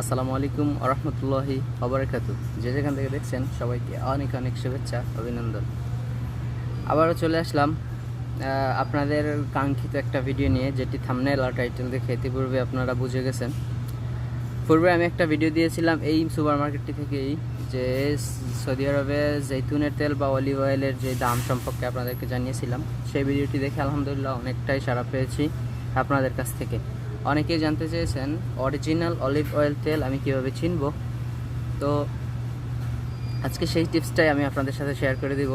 আসসালামু আলাইকুম আরহামতুল্লাহি অবরাকাত যে যেখান থেকে দেখছেন সবাইকে অনেক অনেক শুভেচ্ছা, অভিনন্দন। আবারও চলে আসলাম আপনাদের কাঙ্ক্ষিত একটা ভিডিও নিয়ে, যেটি থামনেল আর টাইটেল দেখে ইতিপূর্বে আপনারা বুঝে গেছেন। পূর্বে আমি একটা ভিডিও দিয়েছিলাম এই সুপার মার্কেটটি থেকেই, যে সৌদি আরবে জৈতুনের তেল বা অলিভ অয়েলের যে দাম সম্পর্কে আপনাদেরকে জানিয়েছিলাম। সেই ভিডিওটি দেখে আলহামদুলিল্লাহ অনেকটাই সাড়া পেয়েছি আপনাদের কাছ থেকে। অনেকেই জানতে চেয়েছেন অরিজিনাল অলিভ অয়েল তেল আমি কীভাবে চিনব তো আজকে সেই টিপসটাই আমি আপনাদের সাথে শেয়ার করে দিব।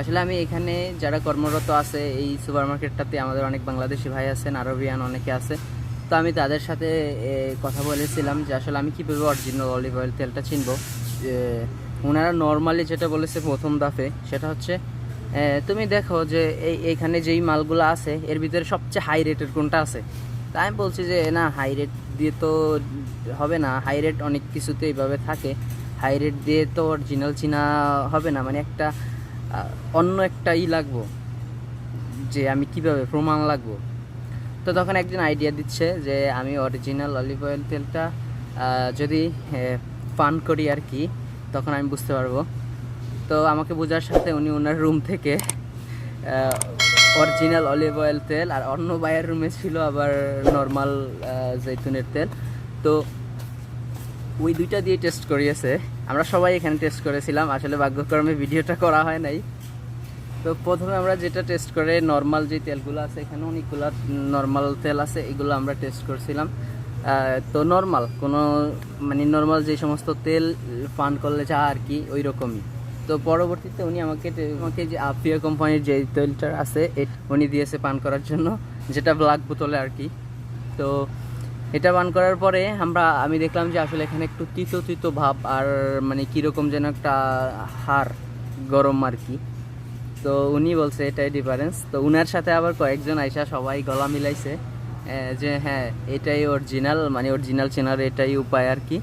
আসলে আমি এখানে যারা কর্মরত আছে, এই সুপার মার্কেটটাতে আমাদের অনেক বাংলাদেশি ভাই আছেন, আরবিয়ান অনেকে আছে। তো আমি তাদের সাথে কথা বলেছিলাম যে আসলে আমি কীভাবে অরিজিনাল অলিভ অয়েল তেলটা চিনবো ওনারা নর্মালি যেটা বলেছে প্রথম দাফে সেটা হচ্ছে তুমি দেখো যে এই, এইখানে যেই মালগুলো আছে, এর ভিতরে সবচেয়ে হাই রেটের কোনটা আছে? তা আমি বলছি যে, না হাই রেট দিয়ে তো হবে না। হাই রেট অনেক কিছুতে এইভাবে থাকে। হাই রেট দিয়ে তো অরিজিনাল চিনা হবে না। মানে একটা অন্য একটা ই লাগবো। যে আমি কীভাবে প্রমাণ লাগবো? তো তখন একজন আইডিয়া দিচ্ছে যে, আমি অরিজিনাল অলিভ অয়েল তেলটা যদি পান করি আর কি, তখন আমি বুঝতে পারব। তো আমাকে বোঝার সাথে উনি ওনার রুম থেকে অরিজিনাল অলিভ অয়েল তেল আর অন্য বায়ের রুমে ছিল আবার নর্মাল জৈতুনের তেল। তো ওই দুইটা দিয়ে টেস্ট করিয়েছে। আমরা সবাই এখানে টেস্ট করেছিলাম, আসলে ভাগ্যক্রমে ভিডিওটা করা হয় নাই। তো প্রথমে আমরা যেটা টেস্ট করে নর্মাল যে তেলগুলো আছে এখানে অনেকগুলো নর্মাল তেল আছে, এগুলো আমরা টেস্ট করছিলাম। তো নর্মাল কোনো মানে নর্মাল যে সমস্ত তেল পান করলে যা আর কি, ওই রকমই। তো পরবর্তীতে উনি আমাকে আমাকে যে আপিয়া কোম্পানির যে তেলটা আছে উনি দিয়েছে পান করার জন্য, যেটা ব্ল্যাক বোতলে আর কি। তো এটা পান করার পরে আমরা, আমি দেখলাম যে আসলে এখানে একটু তিতো তিতো ভাব আর মানে কীরকম যেন একটা হাড় গরম আর কি। তো উনি বলছে এটাই ডিফারেন্স তো উনার সাথে আবার কয়েকজন আইসা সবাই গলা মিলাইছে যে হ্যাঁ এটাই অরিজিনাল মানে অরিজিনাল চেনার এটাই উপায় আর কি।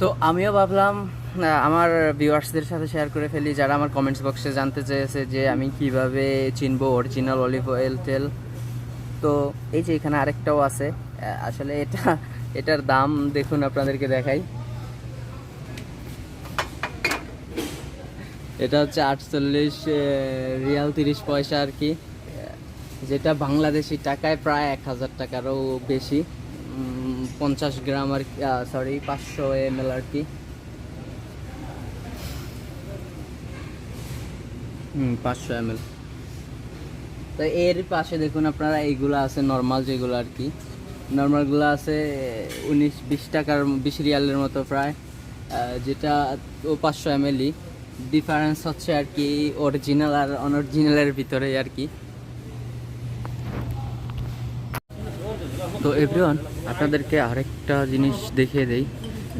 তো আমিও ভাবলাম আমার ভিউয়ার্সদের সাথে শেয়ার করে ফেলি, যারা আমার কমেন্টস বক্সে জানতে চেয়েছে যে আমি কীভাবে চিনবো অরিজিনাল অলিভ অয়েল তেল। তো এই যে এখানে আরেকটাও আছে আসলে এটা, এটার দাম দেখুন আপনাদেরকে দেখাই। এটা হচ্ছে আটচল্লিশ রিয়াল তিরিশ পয়সা আর কি। যেটা বাংলাদেশি টাকায় প্রায় এক হাজার টাকারও বেশি। পঞ্চাশ গ্রাম আর সরি পাঁচশো এম এল আর কি। হুম পাঁচশো এম তো এর পাশে দেখুন আপনারা এইগুলো আছে নর্মাল যেগুলো আর কি। নর্মালগুলো আছে উনিশ বিশ টাকার বিশ রিয়ালের মতো প্রায়। যেটা ও পাঁচশো এম এলই। ডিফারেন্স হচ্ছে আর কি অরিজিনাল আর অনরিজিনালের ভিতরে আর কি। তো এভরিওয়ান আপনাদেরকে আরেকটা জিনিস দেখিয়ে দেই।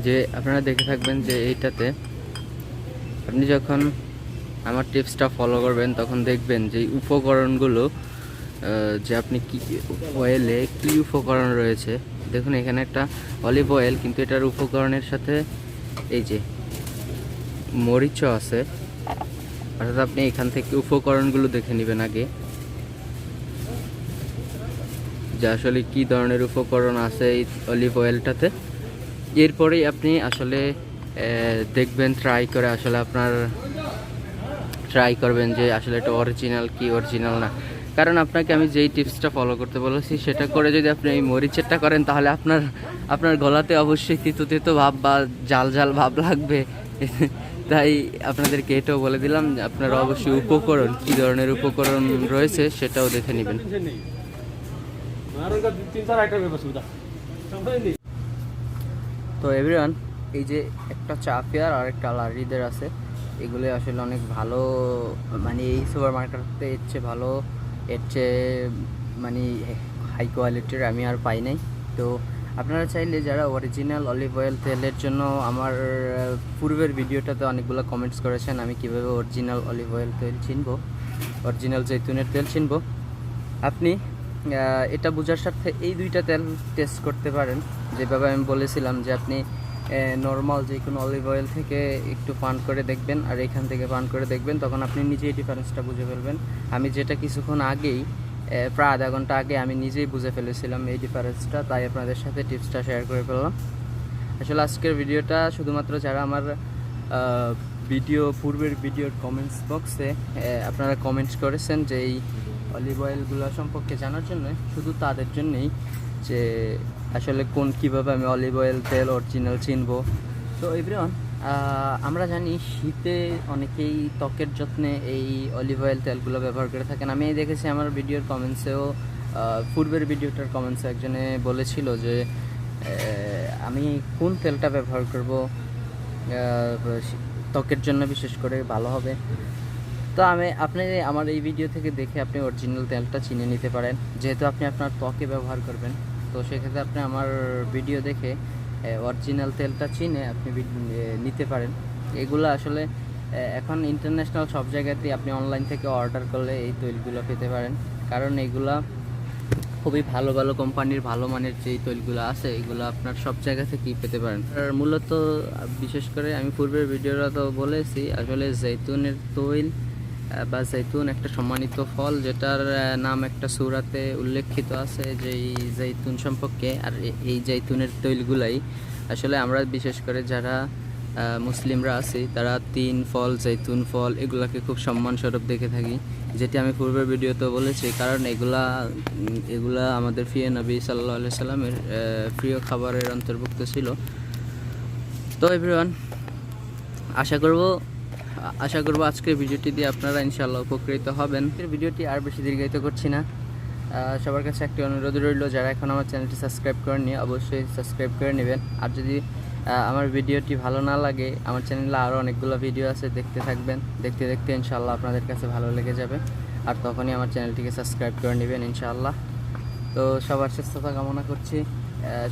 যে আপনারা দেখে থাকবেন যে এইটাতে আপনি যখন আমার টিপসটা ফলো করবেন, তখন দেখবেন যে উপকরণগুলো যে আপনি কি অয়েলে কি উপকরণ রয়েছে। দেখুন, এখানে একটা অলিভ অয়েল কিন্তু এটার উপকরণের সাথে এই যে মরিচও আছে। অর্থাৎ আপনি এখান থেকে উপকরণগুলো দেখে নেবেন আগে। যে আসলে কি ধরনের উপকরণ আছে এই অলিভ অয়েলটাতে এরপরেই আপনি আসলে দেখবেন ট্রাই করে আসলে আপনার ট্রাই করবেন যে আসলে এটা অরিজিনাল কি অরিজিনাল না। কারণ আপনাকে আমি যেই টিপসটা ফলো করতে বলেছি, সেটা করে যদি আপনি এই মরিচেরটা করেন, তাহলে আপনার আপনার গলাতে অবশ্যই তিতো তেতো ভাব বা জাল জাল ভাব লাগবে। তাই আপনাদেরকে এটাও বলে দিলাম, আপনারা অবশ্যই উপকরণ, কী ধরনের উপকরণ রয়েছে সেটাও দেখে নেবেন। তো এভরিওয়ান এই যে একটা চা পেয়ার আর একটা লারিদের আছে। এগুলো আসলে অনেক ভালো মানে এই সুপার মার্কেটতে এর চেয়ে ভালো, এর চেয়ে মানে হাই কোয়ালিটির আমি আর পাই নাই। তো আপনারা চাইলে যারা অরিজিনাল অলিভ অয়েল তেলের জন্য আমার পূর্বের ভিডিওটাতে অনেকগুলো কমেন্টস করেছেন, আমি কীভাবে অরিজিনাল অলিভ অয়েল তেল চিনব অরিজিনাল জৈতুনের তেল চিনব আপনি এটা বোঝার সাথে এই দুইটা তেল টেস্ট করতে পারেন। যেভাবে আমি বলেছিলাম যে আপনি নর্মাল যে কোনো অলিভ অয়েল থেকে একটু পান করে দেখবেন, আর এখান থেকে পান করে দেখবেন, তখন আপনি নিজেই ডিফারেন্সটা বুঝে ফেলবেন। আমি যেটা কিছুক্ষণ আগেই প্রায় আধা ঘণ্টা আগে আমি নিজেই বুঝে ফেলেছিলাম এই ডিফারেন্সটা তাই আপনাদের সাথে টিপসটা শেয়ার করে ফেললাম। আসলে আজকের ভিডিওটা শুধুমাত্র যারা আমার ভিডিও পূর্বের ভিডিওর কমেন্টস বক্সে আপনারা কমেন্টস করেছেন যে এই অলিভ অয়েলগুলো সম্পর্কে জানার জন্য, শুধু তাদের জন্যই যে আসলে কোন, কীভাবে আমি অলিভ অয়েল তেল অরিজিনাল চিনব। তো এভরিওয়ান আমরা জানি শীতে অনেকেই ত্বকের যত্নে এই অলিভ অয়েল তেলগুলো ব্যবহার করে থাকেন। আমি দেখেছি আমার ভিডিওর কমেন্টসেও পূর্বের ভিডিওটার কমেন্টসে একজনে বলেছিল যে আমি কোন তেলটা ব্যবহার করব ত্বকের জন্য বিশেষ করে ভালো হবে। তো আমি, আপনি আমার এই ভিডিও থেকে দেখে আপনি অরিজিনাল তেলটা চিনে নিতে পারেন। যেহেতু আপনি আপনার ত্বকে ব্যবহার করবেন। তো সেক্ষেত্রে আপনি আমার ভিডিও দেখে অরিজিনাল তেলটা চিনে আপনি নিতে পারেন। এগুলো আসলে এখন ইন্টারন্যাশনাল সব জায়গাতেই আপনি অনলাইন থেকে অর্ডার করলে এই তৈলগুলো পেতে পারেন। কারণ এগুলা খুবই ভালো ভালো কোম্পানির ভালো মানের যেই তৈলগুলো আছে, এগুলো আপনার সব জায়গা থেকেই পেতে পারেন। আর মূলত, বিশেষ করে আমি পূর্বের ভিডিওটা তো বলেছি, আসলে জৈতুনের তৈল বা জৈতুন একটা সম্মানিত ফল, যেটার নাম একটা সুরাতে উল্লেখিত আছে যে এই জৈতুন সম্পর্কে। আর এই জৈতুনের তৈলগুলাই আসলে আমরা বিশেষ করে যারা মুসলিমরা আছি, তারা তিন ফল, জৈতুন ফল এগুলাকে খুব সম্মানস্বরূপ দেখে থাকি, যেটি আমি পূর্বের ভিডিওতে বলেছি। কারণ এগুলা এগুলা আমাদের প্রিয় নবী সাল্লাহ আলি সাল্লামের প্রিয় খাবারের অন্তর্ভুক্ত ছিল। তো এভরিওয়ান, আশা করব আশা করব আজকের ভিডিওটি দিয়ে আপনারা ইনশাল্লাহ উপকৃত হবেন। ভিডিওটি আর বেশি দীর্ঘায়িত করছি না। সবার কাছে একটি অনুরোধ রইল, যারা এখন আমার চ্যানেলটি সাবস্ক্রাইব করেননি অবশ্যই সাবস্ক্রাইব করে নেবেন। আর যদি আমার ভিডিওটি ভালো না লাগে, আমার চ্যানেলে আরও অনেকগুলো ভিডিও আছে, দেখতে থাকবেন। দেখতে দেখতে ইনশাল্লাহ আপনাদের কাছে ভালো লেগে যাবে। আর তখনই আমার চ্যানেলটিকে সাবস্ক্রাইব করে নেবেন ইনশাআল্লাহ। তো সবার সুস্থতা কামনা করছি।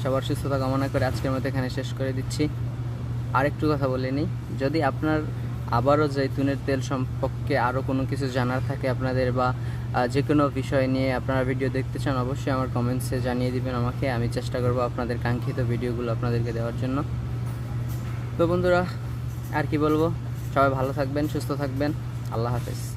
সবার সুস্থতা কামনা করে আজকের মতো এখানে শেষ করে দিচ্ছি। আরেকটু কথা বলে নিই। যদি আপনার আবারও জৈতুনের তেল সম্পর্কে আরও কোনো কিছু জানার থাকে আপনাদের বা যে কোনো বিষয় নিয়ে আপনারা ভিডিও দেখতে চান, অবশ্যই আমার কমেন্টসে জানিয়ে দিবেন আমাকে। আমি চেষ্টা করব আপনাদের কাঙ্ক্ষিত ভিডিওগুলো আপনাদেরকে দেওয়ার জন্য। তো বন্ধুরা, আর কি বলব? সবাই ভালো থাকবেন, সুস্থ থাকবেন। আল্লাহ হাফেজ।